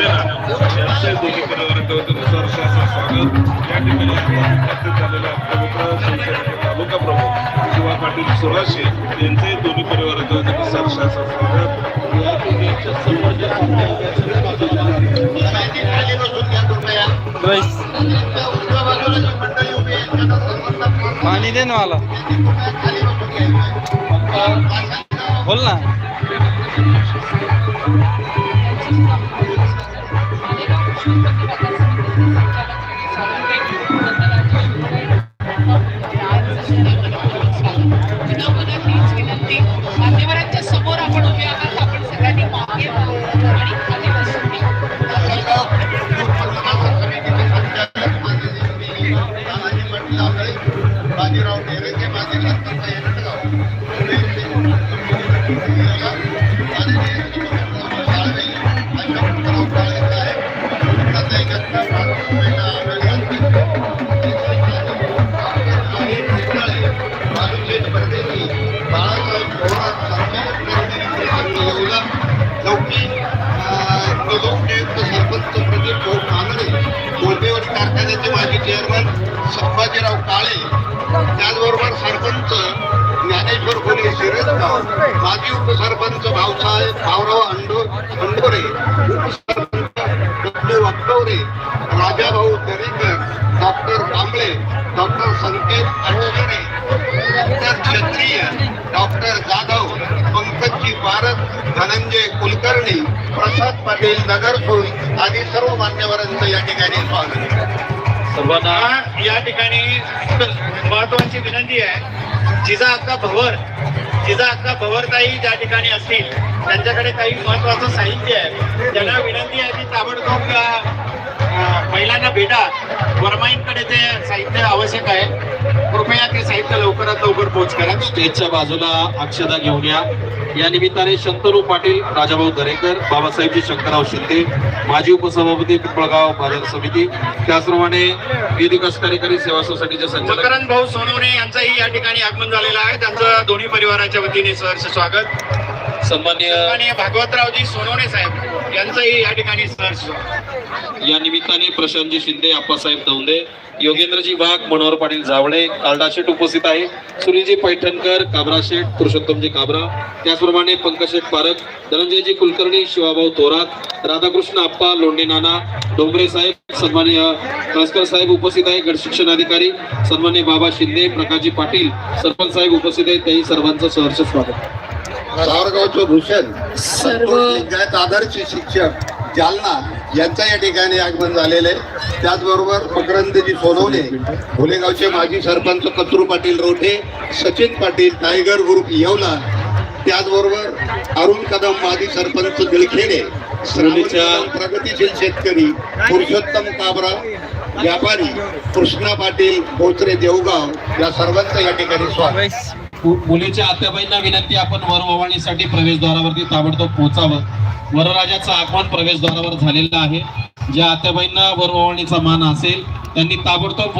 यांचे दोन्ही परिवाराच्या वतीने असं स्वागत या ठिकाणी उपस्थित झालेले आपले मित्र शिवसेनेचे तालुका प्रमुख शिवा पाटील सुराशे यांचे दोन्ही परिवाराच्या वतीने असं स्वागत या पाणी दे ना मला. बोल ना. बाजीराव ढेरेचे माझे सरपंच प्रदीप भाऊ कांबळे कोळपेवाडी कारखान्याचे माजी चेअरमन संभाजीराव काळे त्याचबरोबर सरपंच ज्ञानेश्वर खोले शिरसगाव माजी उपसरपंच भाऊसाहेब भाऊराव अंडो अंडोरे उपसरपंच W Akkaware Rajabhau Darekar doctor Kamble doctor Sanket Andore doctor Kshatriya doctor Jadhav Dhananjay Kulkarni Prasad Patil Nagarsul आदी सर्व मान्यवरांचं या ठिकाणी स्वागत. या ठिकाणी महत्वाची विनंती आहे. जिजा अक्का भवर जिजा अक्का भवरताई ज्या ठिकाणी असतील त्यांच्याकडे काही महत्वाचं साहित्य आहे. त्यांना विनंती आहे की ताबडतोब महिलांना भेटा. वरमाईंकडे ते साहित्य आवश्यक आहे. कृपया ते साहित्य लवकरात लवकर पोहोच करा. स्टेजच्या बाजूला अक्षदा घेऊन या. या निमित्ताने शंतनू पाटील राजाभाऊ दरेकर बाबासाहेबजी शंकरराव शिंदे माजी उपसभापती पिंपळगाव बाजार समिती त्याचप्रमाणे विधी विकास कार्यकारी सेवा सोसायटीचे संचालक भाऊ सोनवणे यांचंही या ठिकाणी आगमन झालेलं आहे. त्यांचं दोन्ही परिवाराच्या वतीने सहर्ष स्वागत. सन्मान्य भागवतरावजी सोनवणे साहेब यांचंही या ठिकाणी सहर्ष. या निमित्ताने प्रशांतजी शिंदे आप्पासाहेब दौंदे योगेंद्रजी वाघ मनोहर पाटील जावळे कालडा शेठ उपस्थित आहे. सुनीलजी पैठणकर काबरा शेठ पुरुषोत्तमजी काबरा त्याचप्रमाणे पंकज शेठ पारख धनंजयजी कुलकर्णी शिवाभाऊ थोरात राधाकृष्ण आप्पा लोंढे नाना डोंगरे साहेब सन्मान्य कळसकर साहेब उपस्थित आहे गट शिक्षण अधिकारी सन्मान्य बाबा शिंदे प्रकाशजी पाटील सरपंच साहेब उपस्थित आहेत त्याही सर्वांचं सहर्ष स्वागत. सावरगावचं भूषण. सर्व आदर्श शिक्षक जालना यांचं या ठिकाणी आगमन झालेलं आहे. त्याचबरोबर मकरंदजी सोनवणे भोलेगावचे माजी सरपंच कत्रू पाटील रोठे सचिन पाटील टायगर ग्रुप येवला. त्याचबरोबर अरुण कदम माजी सरपंच दिलखेडे प्रगतीशील शेतकरी पुरुषोत्तम काबरा व्यापारी कृष्णा पाटील बोचरे देवगाव या सर्वांचं या ठिकाणी स्वागत. मुलीच्या आत्याबाईंना विनंती आपण वरववाणीसाठी प्रवेशद्वारावरती ताबडतोब पोहोचावं. वरराजाचं आगमन प्रवेशद्वारावर झालेलं आहे. ज्या आत्याबाईंना वरववाणीचा मान असेल त्यांनी ताबडतोब